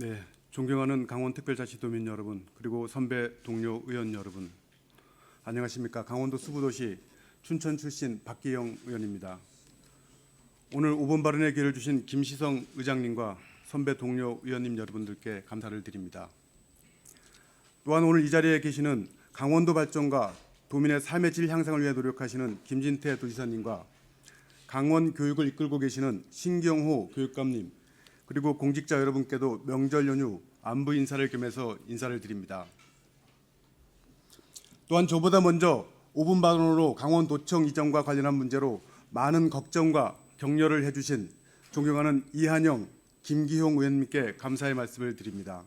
네, 존경하는 강원특별자치도민 여러분, 그리고 선배 동료 의원 여러분, 안녕하십니까? 강원도 수부도시 춘천 출신 박기영 의원입니다. 오늘 5번 발언의 기회를 주신 김시성 의장님과 선배 동료 의원님 여러분들께 감사를 드립니다. 또한 오늘 이 자리에 계시는 강원도 발전과 도민의 삶의 질 향상을 위해 노력하시는 김진태 도지사님과 강원 교육을 이끌고 계시는 신경호 교육감님 그리고 공직자 여러분께도 명절 연휴 안부 인사를 겸해서 인사를 드립니다. 또한 저보다 먼저 5분 발언으로 강원도청 이전과 관련한 문제로 많은 걱정과 격려를 해주신 존경하는 이한영, 김기홍 의원님께 감사의 말씀을 드립니다.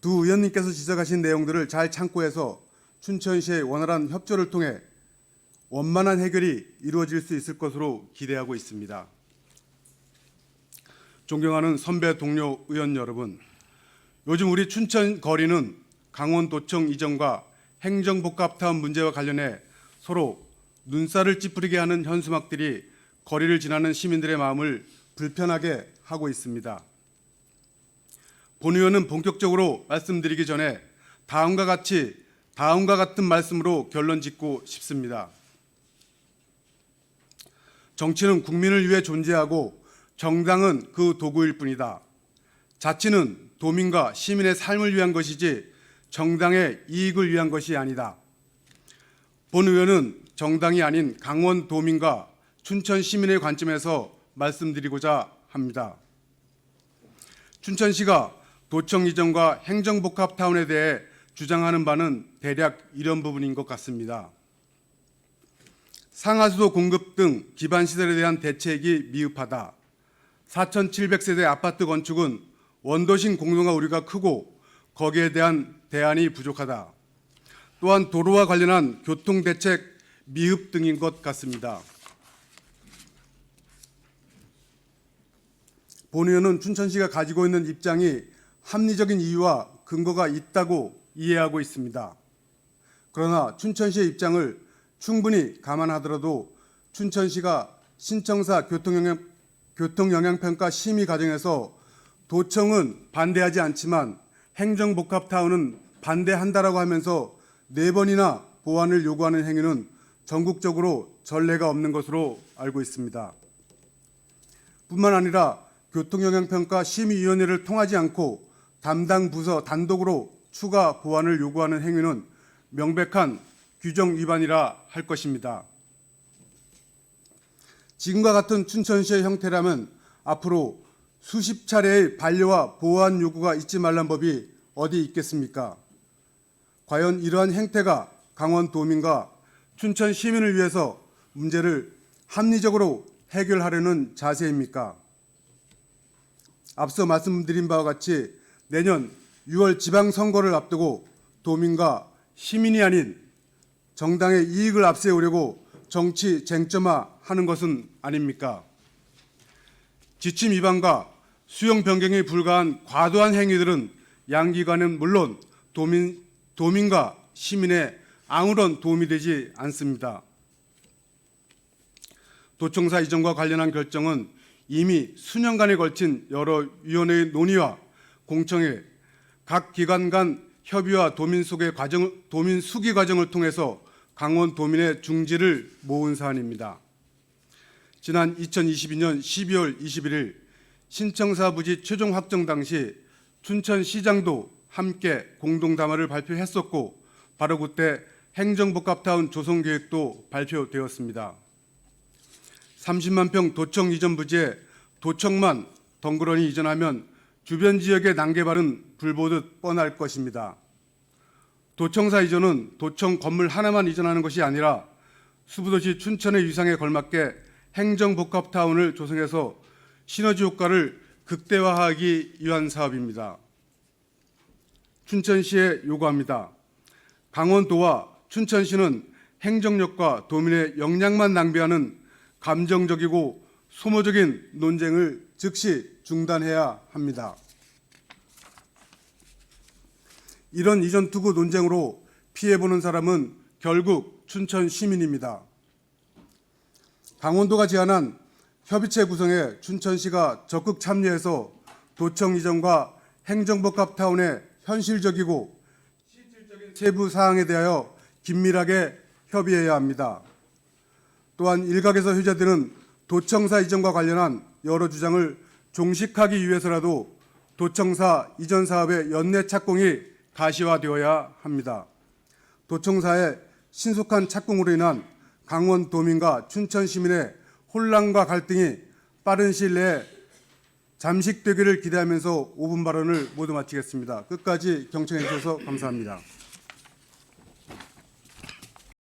두 의원님께서 지적하신 내용들을 잘 참고해서 춘천시의 원활한 협조를 통해 원만한 해결이 이루어질 수 있을 것으로 기대하고 있습니다. 존경하는 선배 동료 의원 여러분, 요즘 우리 춘천 거리는 강원도청 이전과 행정복합타운 문제와 관련해 서로 눈살을 찌푸리게 하는 현수막들이 거리를 지나는 시민들의 마음을 불편하게 하고 있습니다. 본 의원은 본격적으로 말씀드리기 전에 다음과 같이 다음과 같은 말씀으로 결론 짓고 싶습니다. 정치는 국민을 위해 존재하고 정당은 그 도구일 뿐이다. 자치는 도민과 시민의 삶을 위한 것이지 정당의 이익을 위한 것이 아니다. 본 의원은 정당이 아닌 강원 도민과 춘천 시민의 관점에서 말씀드리고자 합니다. 춘천시가 도청 이전과 행정복합 타운에 대해 주장하는 바는 대략 이런 부분인 것 같습니다. 상하수도 공급 등 기반 시설에 대한 대책이 미흡하다. 4,700세대 아파트 건축은 원도심 공동화 우려가 크고 거기에 대한 대안이 부족하다. 또한 도로와 관련한 교통 대책 미흡 등인 것 같습니다. 본 의원은 춘천시가 가지고 있는 입장이 합리적인 이유와 근거가 있다고 이해하고 있습니다. 그러나 춘천시의 입장을 충분히 감안하더라도 춘천시가 신청사 교통영향, 교통 영향 평가 심의 과정에서 도청은 반대하지 않지만 행정복합타운은 반대한다라고 하면서 네 번이나 보완을 요구하는 행위는 전국적으로 전례가 없는 것으로 알고 있습니다. 뿐만 아니라 교통영향평가 심의위원회를 통하지 않고 담당 부서 단독으로 추가 보완을 요구하는 행위는 명백한 규정 위반이라 할 것입니다. 지금과 같은 춘천시의 형태라면 앞으로 수십 차례의 반려와 보완 요구가 있지 말란 법이 어디 있겠습니까? 과연 이러한 행태가 강원 도민과 춘천 시민을 위해서 문제를 합리적으로 해결하려는 자세입니까? 앞서 말씀드린 바와 같이 내년 6월 지방선거를 앞두고 도민과 시민이 아닌 정당의 이익을 앞세우려고 정치 쟁점화하는 것은 아닙니까? 지침 위반과 수용 변경이 불가한 과도한 행위들은 양기관은 물론 도민, 도민과 시민의 아무런 도움이 되지 않습니다. 도청사 이전과 관련한 결정은 이미 수년간에 걸친 여러 위원회의 논의와 공청회, 각 기관 간 협의와 도민 수기 과정을 통해서 강원 도민의 중지를 모은 사안입니다. 지난 2022년 12월 21일 신청사 부지 최종 확정 당시 춘천시장도 함께 공동 담화를 발표했었고 바로 그때 행정복합타운 조성 계획도 발표되었습니다. 30만 평 도청 이전 부지에 도청만 덩그러니 이전하면 주변 지역의 난개발은 불보듯 뻔할 것입니다. 도청사 이전은 도청 건물 하나만 이전하는 것이 아니라 수부도시 춘천의 위상에 걸맞게 행정복합타운을 조성해서 시너지 효과를 극대화하기 위한 사업입니다. 춘천시에 요구합니다. 강원도와 춘천시는 행정력과 도민의 역량만 낭비하는 감정적이고 소모적인 논쟁을 즉시 중단해야 합니다. 이런 이전 투구 논쟁으로 피해보는 사람은 결국 춘천 시민입니다. 강원도가 제안한 협의체 구성에 춘천시가 적극 참여해서 도청 이전과 행정복합 타운의 현실적이고 실질적인 세부 사항에 대하여 긴밀하게 협의해야 합니다. 또한 일각에서 회자되는 도청사 이전과 관련한 여러 주장을 종식하기 위해서라도 도청사 이전 사업의 연내 착공이 가시화되어야 합니다. 도청사의 신속한 착공으로 인한 강원 도민과 춘천 시민의 혼란과 갈등이 빠른 시일 내에 잠식되기를 기대하면서 5분 발언을 모두 마치겠습니다. 끝까지 경청해 주셔서 감사합니다.